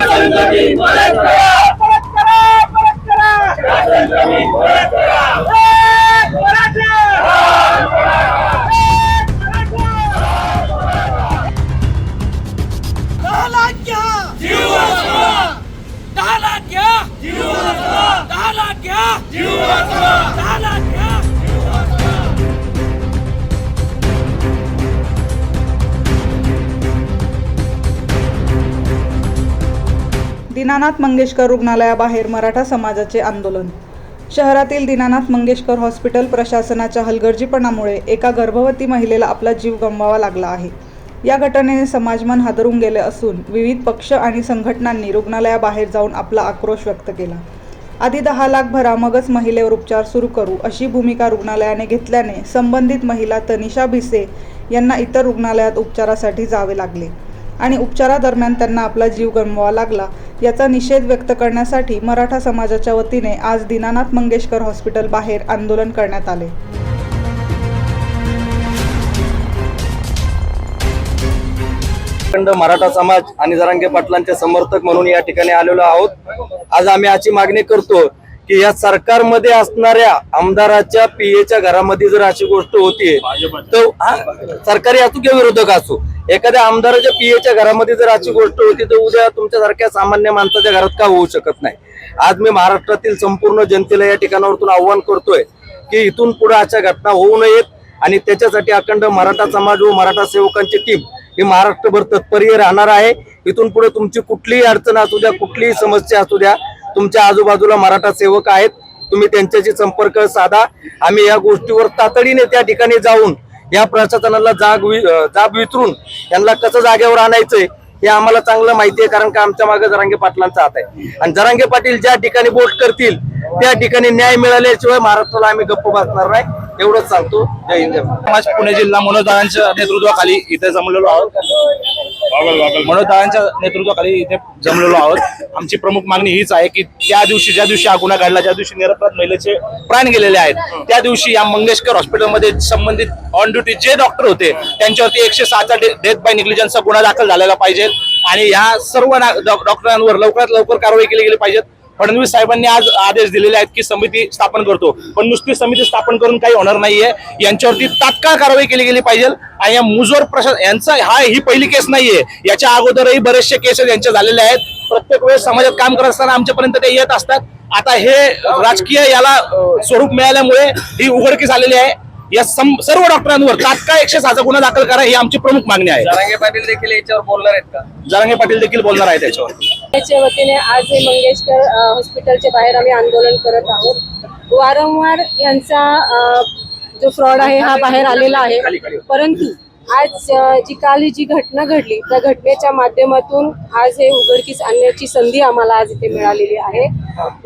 करा दीनानाथ मंगेशकर रुग्णालयाबाहेर मराठा समाजाचे आंदोलन. शहरातील दीनानाथ मंगेशकर हॉस्पिटल प्रशासनाच्या हलगर्जीपणामुळे एका गर्भवती महिलेला आपला जीव गमवावा लागला आहे. या घटनेने समाजमन हादरून गेले असून विविध पक्ष आणि संघटनांनी रुग्णालयाबाहेर जाऊन आपला आक्रोश व्यक्त केला. आधी दहा लाख भरा मगच महिलेवर उपचार सुरू करू अशी भूमिका रुग्णालयाने घेतल्याने संबंधित महिला तनिषा भिसे यांना इतर रुग्णालयात उपचारासाठी जावे लागले. आणि उपचारादरम्यान त्यांना आपला जीव गमवावा लागला याचा निषेध व्यक्त करण्यासाठी मराठा समाजाच्या वतीने आज दीनानाथ मंगेशकर हॉस्पिटल बाहेर आंदोलन करण्यात आले. मराठा समाज आणि जरांगे पाटलांचे समर्थक म्हणून या ठिकाणी आलेलो आहोत. आज आम्ही अशी मागणी करतो की या सरकारमध्ये असणाऱ्या आमदाराच्या पीएच्या घरामध्ये जर अशी गोष्ट होतीये तर हा, सरकारी असो किंवा विरोधक असो एखाद्या आमदाराच्या पीएच्या घरामध्ये जर अशी गोष्ट होती तर उद्या तुमच्यासारख्या सामान्य माणसाच्या घरात का होऊ शकत नाही? आज मी महाराष्ट्रातील संपूर्ण जनतेला या ठिकाणावरतून आव्हान करतोय की इथून पुढे अशा घटना होऊ नयेत आणि त्याच्यासाठी अखंड मराठा समाज व मराठा सेवकांची टीम ही महाराष्ट्रभर तत्पर्य राहणार आहे. इथून पुढे तुमची कुठलीही अडचण असू द्या कुठलीही समस्या असू द्या तुमच्या आजूबाजूला मराठा सेवक आहेत. तुम्ही त्यांच्याशी संपर्क साधा. आम्ही या गोष्टीवर तातडीने त्या ठिकाणी जाऊन या प्रशासनाला जाग वि- जाब विचारून यांना कसं जागेवर आणायचंय हे आम्हाला चांगलं माहिती आहे कारण का आमच्या मागे जरांगे पाटलांचा हात आहे. आणि जरांगे पाटील ज्या ठिकाणी बोट करतील त्या ठिकाणी न्याय मिळाल्याशिवाय महाराष्ट्राला आम्ही गप्प बसणार नाही. एवढंच सांगतो. जय हिंद. पुणे जिल्हा मनोजदारांच्या नेतृत्वाखाली इथे जमलेलो आहोत. मनोजदारांच्या नेतृत्वाखाली इथे जमलेलो आहोत. आमची प्रमुख मागणी हीच आहे की त्या दिवशी ज्या दिवशी हा गुन्हा घडला ज्या दिवशी निरपराध महिलेचे प्राण गेलेले आहेत त्या दिवशी या मंगेशकर हॉस्पिटलमध्ये संबंधित ऑन ड्युटी जे डॉक्टर होते त्यांच्यावरती एकशे सहाचा डेथ बाय निग्लिजन्सचा गुन्हा दाखल झालेला पाहिजे. आणि या सर्व डॉक्टरांवर लवकरात लवकर कारवाई केली गेली पाहिजे. फडणवीस साहेबांनी आज आदेश दिलेले आहेत की समिती स्थापन करतो. पण नुसती समिती स्थापन करून काही होणार नाहीये. यांच्यावरती तात्काळ कारवाई केली गेली पाहिजे आणि या मुजोर प्रशासन यांचा हा ही पहिली केस नाहीये. याच्या अगोदरही बरेचसे केसेस यांचे झालेले आहेत. प्रत्येक वेळेस समाजात काम करत असताना आमच्यापर्यंत ते येत असतात. आता हे राजकीय याला स्वरूप मिळाल्यामुळे ही उघडकीस आलेली आहे. या सम- सर्व डॉक्टरांवर तात्काळ एकशे सहाचा गुन्हा दाखल करा ही आमची प्रमुख मागणी आहे. जरांगे पाटील देखील याच्यावर बोलणार आहेत का? जरांगे पाटील देखील बोलणार आहे त्याच्यावर त्याच्या वतीने आज हे मंगेशकर हॉस्पिटलच्या बाहेर आम्ही आंदोलन करत आहोत. वारंवार यांचा जो फ्रॉड आहे हा बाहेर आलेला आहे. परंतु आज जी काल जी घटना घडली त्या घटनेच्या माध्यमातून आज हे उघडकीस आणण्याची संधी आम्हाला आज इथे मिळालेली आहे.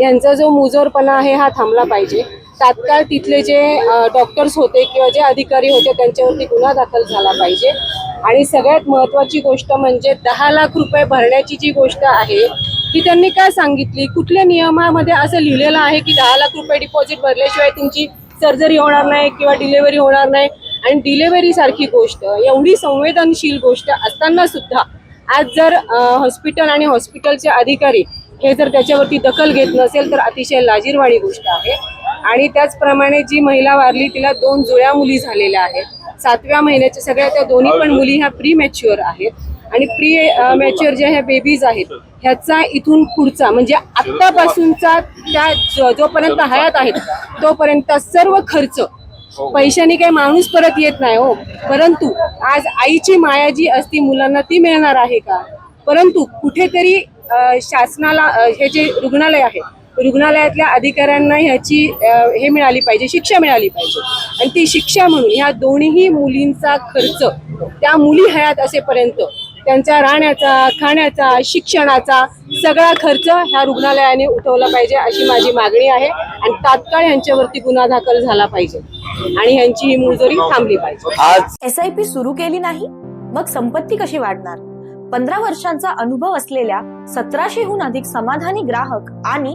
यांचा जो मुजोरपणा आहे हा थांबला पाहिजे. तात्काळ तिथले जे डॉक्टर्स होते किंवा जे अधिकारी होते त्यांच्यावरती गुन्हा दाखल झाला पाहिजे. आणि सगळ्यात महत्वाची गोष्ट म्हणजे दहा लाख रुपये भरण्याची जी गोष्ट आहे ती त्यांनी काय सांगितली? कुठल्या नियमामध्ये असं लिहिलेलं आहे की दहा लाख रुपये डिपॉझिट भरल्याशिवाय तुमची सर्जरी होणार नाही किंवा डिलेवरी होणार नाही? आणि डिलेवरीसारखी गोष्ट एवढी संवेदनशील गोष्ट असताना सुद्धा आज जर हॉस्पिटल आणि हॉस्पिटलचे अधिकारी हे जर त्याच्यावरती दखल घेत नसेल तर अतिशय लाजीरवाणी गोष्ट आहे. आणि त्याचप्रमाणे जी महिला वारली तिला दोन जुळ्या मुली झालेल्या आहेत. सातव्या महिन्याच्या सगळ्या त्या दोन्ही पण मुली ह्या प्री मॅच्युअर आहेत. आणि प्री मॅच्युअर ज्या ह्या बेबीज आहेत ह्याचा इथून पुढचा म्हणजे आत्तापासूनचा त्या जोपर्यंत हयात आहेत तोपर्यंत सर्व खर्च पैशाने काही माणूस परत येत नाही हो. परंतु आज आईची माया जी असती मुलांना ती मिळणार आहे का? परंतु कुठेतरी शासनाला हे जे रुग्णालय आहे रुग्णालयातल्या अधिकाऱ्यांना ह्याची हे मिळाली पाहिजे शिक्षा मिळाली पाहिजे. आणि ती शिक्षा म्हणून ह्या दोन्ही मुलींचा खर्च त्या मुली हयात असेपर्यंत त्यांच्या राहण्याचा खाण्याचा शिक्षणाचा सगळा खर्च ह्या रुग्णालयाने उठवला पाहिजे अशी माझी मागणी आहे. आणि तात्काळ यांच्यावरती गुन्हा दाखल झाला पाहिजे. आणि ह्यांची ही मुजोरी थांबली पाहिजे. आज एस आय पी सुरू केली नाही मग संपत्ती कशी वाढणार? पंधरा वर्षांचा अनुभव असलेल्या सतराशेहून अधिक समाधानी ग्राहक आणि